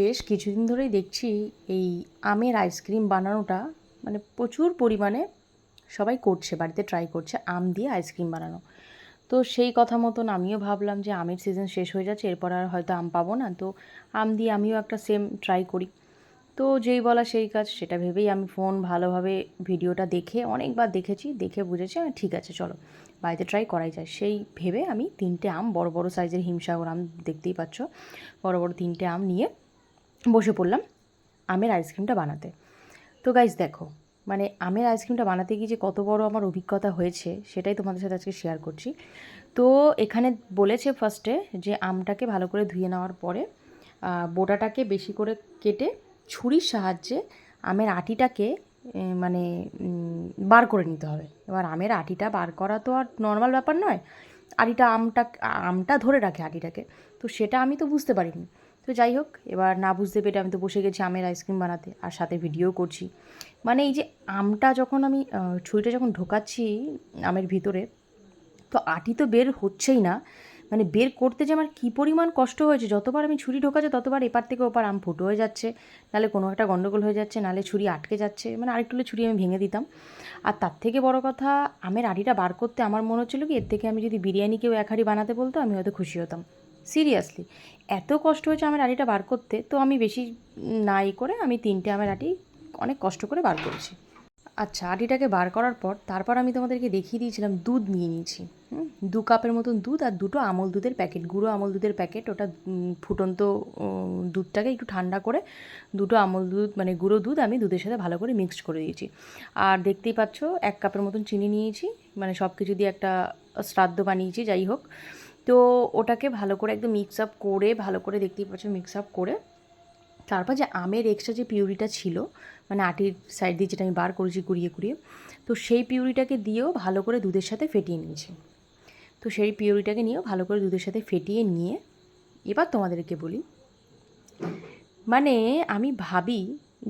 বেশ কিছুদিন ধরেই দেখছি এই আমের আইসক্রিম বানানোটা মানে প্রচুর পরিমাণে সবাই করছে, বাড়িতে ট্রাই করছে আম দিয়ে আইসক্রিম বানানো। তো সেই কথা মতন আমিও ভাবলাম যে আমের সিজন শেষ হয়ে যাচ্ছে, এরপর আর হয়তো আম পাবো না। তো আম দিয়ে আমিও একটা সেম ট্রাই করি। তো যেই বলা সেই কাজ, সেটা ভেবেই আমি ফোন ভালোভাবে ভিডিওটা দেখে, অনেকবার দেখেছি, দেখে বুঝেছি, আমি ঠিক আছে, চলো, বাড়িতে ট্রাই করাই যায়। সেই ভেবে আমি তিনটে আম, বড় বড় সাইজের হিমসাগর আম দেখতেই পাচ্ছ, বড় বড় তিনটে আম নিয়ে বসে পড়লাম আমের আইসক্রিমটা বানাতে। তো গাইজ দেখো মানে আমের আইসক্রিমটা বানাতে গিয়ে যে কত বড় আমার অভিজ্ঞতা হয়েছে, সেটাই তোমাদের সাথে আজকে শেয়ার করছি। তো এখানে বলেছে ফার্স্টে যে আমটাকে ভালো করে ধুয়ে নেওয়ার পরে বোটাটাকে বেশি করে কেটে ছুরির সাহায্যে আমের আটিটাকে মানে বার করে নিতে হবে। এবার আমের আটিটা বার করা তো আর নর্মাল ব্যাপার নয়, আটিটা আমটা আমটা ধরে রাখে আটিটাকে। তো সেটা আমি তো বুঝতে পারিনি। তো যাই হোক, এবার না বুঝতে পেরে আমি তো বসে গেছি আমের আইসক্রিম বানাতে আর সাথে ভিডিও করছি। মানে এই যে আমটা যখন আমি ছুরিটা যখন ঢোকাচ্ছি আমের ভিতরে, তো আটি তো বের হচ্ছেই না। মানে বের করতে যে আমার কী পরিমাণ কষ্ট হয়েছে, যতবার আমি ছুরি ঢোকাচ্ছে ততবার এপার থেকে ওপার আম ফুটো হয়ে যাচ্ছে নাহলে কোনো একটা গণ্ডগোল হয়ে যাচ্ছে নাহলে ছুরি আটকে যাচ্ছে মানে আরেকটু ছুরি আমি ভেঙে দিতাম। আর তার থেকে বড় কথা, আমের আটিটা বার করতে আমার মনে হচ্ছিল কি, এর থেকে আমি যদি বিরিয়ানি কেউ এক হাঁড়ি বানাতে বলতো, আমি হয়তো খুশি হতাম। সিরিয়াসলি এত কষ্ট হয়েছে আমার আটিটা বার করতে তো আমি বেশি নাই করে আমি তিনটে আমের আটি অনেক কষ্ট করে বার করেছি। আচ্ছা আটিটাকে বার করার পর তারপর আমি তোমাদেরকে দেখিয়ে দিয়েছিলাম দুধ নিয়ে নিয়েছি। হুম, দু কাপের মতন দুধ আর দুটো আমল দুধের প্যাকেট গুঁড়ো আমল দুধের প্যাকেট। ওটা ফুটন্ত দুধটাকে একটু ঠান্ডা করে দুটো আমল দুধ মানে গুঁড়ো দুধ আমি দুধের সাথে ভালো করে মিক্সড করে দিয়েছি। আর দেখতেই পাচ্ছ এক কাপের মতন চিনি নিয়েছি মানে সব কিছু দিয়ে একটা শ্রাদ্ধ বানিয়েছি যাই হোক। তো ওটাকে ভালো করে একদম মিক্স আপ করে, ভালো করে দেখতেই পাচ্ছ মিক্স আপ করে, তারপর যে আমের এক্সট্রা যে পিউরিটা ছিল মানে আটির সাইড দিয়ে যেটা আমি বার করেছি কুড়িয়ে কুড়িয়ে, তো সেই পিউরিটাকে দিয়েও ভালো করে দুধের সাথে ফেটিয়ে নিয়েছি। তো সেই পিউরিটাকে নিয়েও ভালো করে দুধের সাথে ফেটিয়ে নিয়ে, এবার তোমাদেরকে বলি মানে আমি ভাবি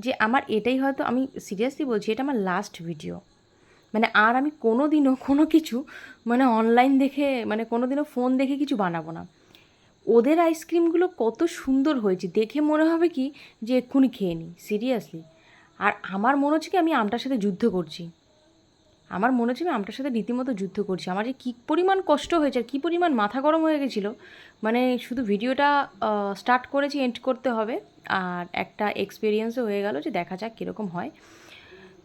যে আমার এটাই হয়তো আমি সিরিয়াসলি বলছি, এটা আমার লাস্ট ভিডিও মানে আর আমি কোনো দিনও কোনো কিছু মানে অনলাইন দেখে মানে কোনো দিনও ফোন দেখে কিছু বানাবো না। ওদের আইসক্রিমগুলো কত সুন্দর হয়েছে। দেখে মনে হবে কি যে এক্ষুনি খেয়ে নিই সিরিয়াসলি আর আমার মনে হচ্ছে কি আমি আমটার সাথে যুদ্ধ করছি। আমার মনে হচ্ছে আমি আমটার সাথে রীতিমতো যুদ্ধ করছি। আমার যে কী পরিমাণ কষ্ট হয়েছে আর কী পরিমাণ মাথা গরম হয়ে গেছিল মানে শুধু ভিডিওটা স্টার্ট করেছি এন্ড করতে হবে। আর একটা এক্সপিরিয়েন্সও হয়ে গেল যে দেখা যাক কীরকম হয়।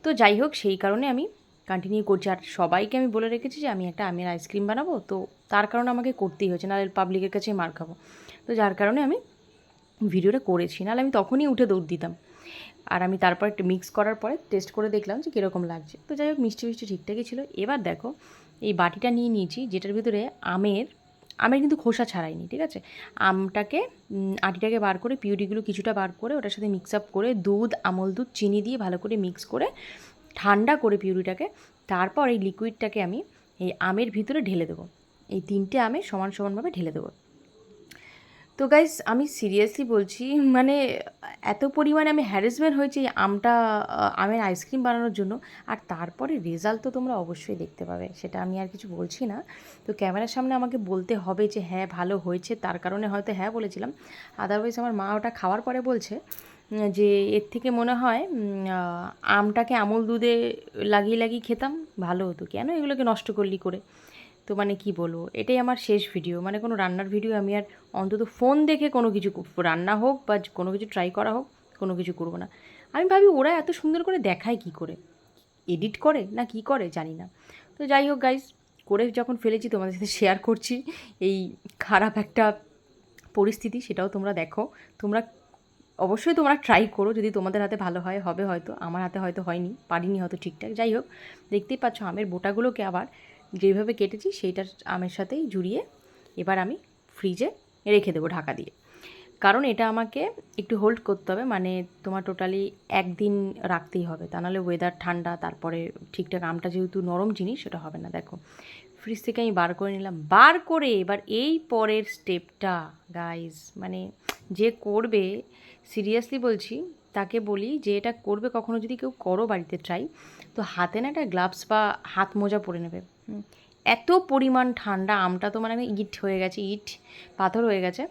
তো যাই হোক, সেই কারণে আমি কন্টিনিউ করছি। আর সবাইকে আমি বলে রেখেছি যে আমি একটা আমের আইসক্রিম বানাবো, তো তার কারণে আমাকে করতেই হয়েছে, নাহলে পাবলিকের কাছে মার খাব। তো যার কারণে আমি ভিডিওটা করেছি, নাহলে আমি তখনই উঠে দৌড় দিতাম। আর আমি তারপর মিক্স করার পরে টেস্ট করে দেখলাম যে কীরকম লাগছে। তো যাই হোক, মিষ্টি মিষ্টি ঠিকঠাকই ছিল। এবার দেখো, এই বাটিটা নিয়ে নিয়েছি, যেটার ভিতরে আমের আমের কিন্তু খোসা ছাড়াইনি, ঠিক আছে? আমটাকে আটিটাকে বার করে, পিউরিগুলো কিছুটা বার করে ওটার সাথে মিক্স আপ করে দুধ, আমল দুধ, চিনি দিয়ে ভালো করে মিক্স করে ঠান্ডা করে পিউরিটাকে, তারপর এই লিকুইডটাকে আমি এই আমের ভিতরে ঢেলে দেবো। এই তিনটে আমে সমান সমানভাবে ঢেলে দেবো। তো গাইস আমি সিরিয়াসলি বলছি মানে এত পরিমাণে আমি হ্যারাসমেন্ট হয়েছি এই আমটা আমের আইসক্রিম বানানোর জন্য। আর তারপরে রেজাল্ট তো তোমরা অবশ্যই দেখতে পাবে, সেটা আমি আর কিছু বলছি না। তো ক্যামেরার সামনে আমাকে বলতে হবে যে হ্যাঁ ভালো হয়েছে। তার কারণে হয়তো হ্যাঁ বলেছিলাম। আদারওয়াইজ আমার মা ওটা খাওয়ার পরে বলছে। যে এর থেকে মনে হয় আমটাকে আমল দুধে লাগিয়ে লাগিয়ে খেতাম, ভালো হতো। কেন এগুলোকে নষ্ট করলি করে? তো মানে কি বলব, এটাই আমার শেষ ভিডিও মানে কোনো রান্নার ভিডিও আমি আর অন্তত ফোন দেখে কোনো কিছু রান্না হোক বা কোনো কিছু ট্রাই করা হোক, কোনো কিছু করব না। আমি ভাবি ওরা এত সুন্দর করে দেখায় কি করে? এডিট করে না কি করে জানি না। তো যাই হোক গাইজ করে যখন ফেলেছি তোমাদের সাথে শেয়ার করছি, এই খারাপ একটা পরিস্থিতি, সেটাও তোমরা দেখো। তোমরা অবশ্যই তোমরা ট্রাই করো, যদি তোমাদের হাতে ভালো হয়, হবে হয়তো, আমার হাতে হয়তো হয়নি, পারিনি হয়তো ঠিকঠাক। যাই হোক, দেখতেই পাচ্ছ আমের বোটাগুলোকে আবার যেভাবে কেটেছি, সেইটার আমের সাথেই জুড়িয়ে এবার আমি ফ্রিজে রেখে দেবো ঢাকা দিয়ে। কারণ এটা আমাকে একটু হোল্ড করতে হবে মানে তোমার টোটালি একদিন রাখতেই হবে। তা নাহলে ওয়েদার ঠান্ডা, তারপরে ঠিকঠাক আমটা যেহেতু নরম জিনিস, সেটা হবে না। দেখো ফ্রিজ থেকে আমি বার করে নিলাম। বার করে এবার এই পরের স্টেপটা গাইজ মানে যে করবে সিরিয়াসলি বলছি, তাকে বলি যে এটা করবে কখনো যদি কেউ করো বাড়িতে ট্রাই তো হাতে না একটা গ্লাভস বা হাত মোজা পরে নেবে। এত পরিমাণ ঠান্ডা, আমটা তো মানে আমি ইট হয়ে গেছে, ইট পাথর হয়ে গেছে।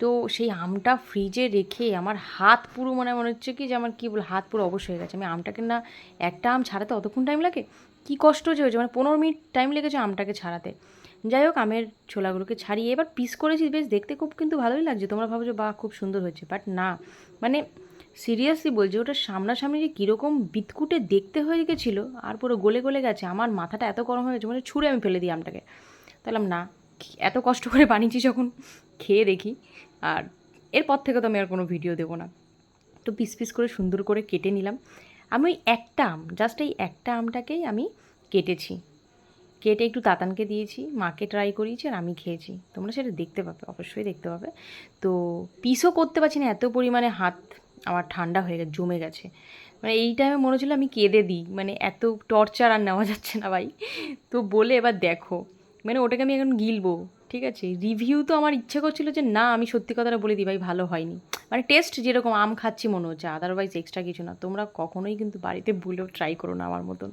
তো সেই আমটা ফ্রিজে রেখে আমার হাত পুরো মানে মনে হচ্ছে কি যে আমার কী বল, হাত পুরো অবশ হয়ে গেছে। আমি আমটাকে না একটা আম ছাড়াতে অতক্ষণ টাইম লাগে? কী কষ্ট যে হয়েছে? মানে পনেরো মিনিট টাইম লেগেছে আমটাকে ছাড়াতে। যাই হোক, আমের ছোলাগুলোকে ছাড়িয়ে এবার পিস করেছি। বেশ, দেখতে খুব কিন্তু ভালোই লাগছে। তোমরা ভাবছ বা খুব সুন্দর হয়েছে। বাট না। মানে সিরিয়াসলি বলছি ওটা সামনাসামনি যে কীরকম বিতকুটে দেখতে হয়ে গেছিল, আর পুরো গলে গলে গেছে, আমার মাথাটা এত গরম হয়ে গেছে মানে ছুঁড়ে আমি ফেলে দিই আমটাকে। তাহলাম না এত কষ্ট করে বানিয়েছি যখন, খেয়ে দেখি। আর এরপর থেকে তো আমি আর কোনো ভিডিও দেবো না। তো পিস পিস করে সুন্দর করে কেটে নিলাম। আমি ওই একটা আম জাস্ট এই একটা আমটাকেই আমি কেটেছি। কেটে একটু তাতানকে দিয়েছি, মাকে ট্রাই করিয়েছি আর আমি খেয়েছি। তোমরা সেটা দেখতে পাবে, অবশ্যই দেখতে পাবে। তো পিসও করতে পারছি না, এত পরিমাণে হাত আমার ঠান্ডা হয়ে গেছে, জমে গেছে। মানে এই টাইমে মনে হচ্ছিল আমি কেঁদে দিই মানে এত টর্চার আর নেওয়া যাচ্ছে না ভাই। তো বলে এবার দেখো। মানে ওটাকে আমি এখন গিলবো। ঠিক আছে? রিভিউ তো আমার ইচ্ছে করছিল যে, না, আমি সত্যি কথাটা বলে দিই ভাই, ভালো হয়নি। মানে টেস্ট যেরকম আম খাচ্ছি মনে হচ্ছে আদারওয়াইজ এক্সট্রা কিছু না। তোমরা কখনোই কিন্তু বাড়িতে ভুলেও ট্রাই করো না আমার মতন।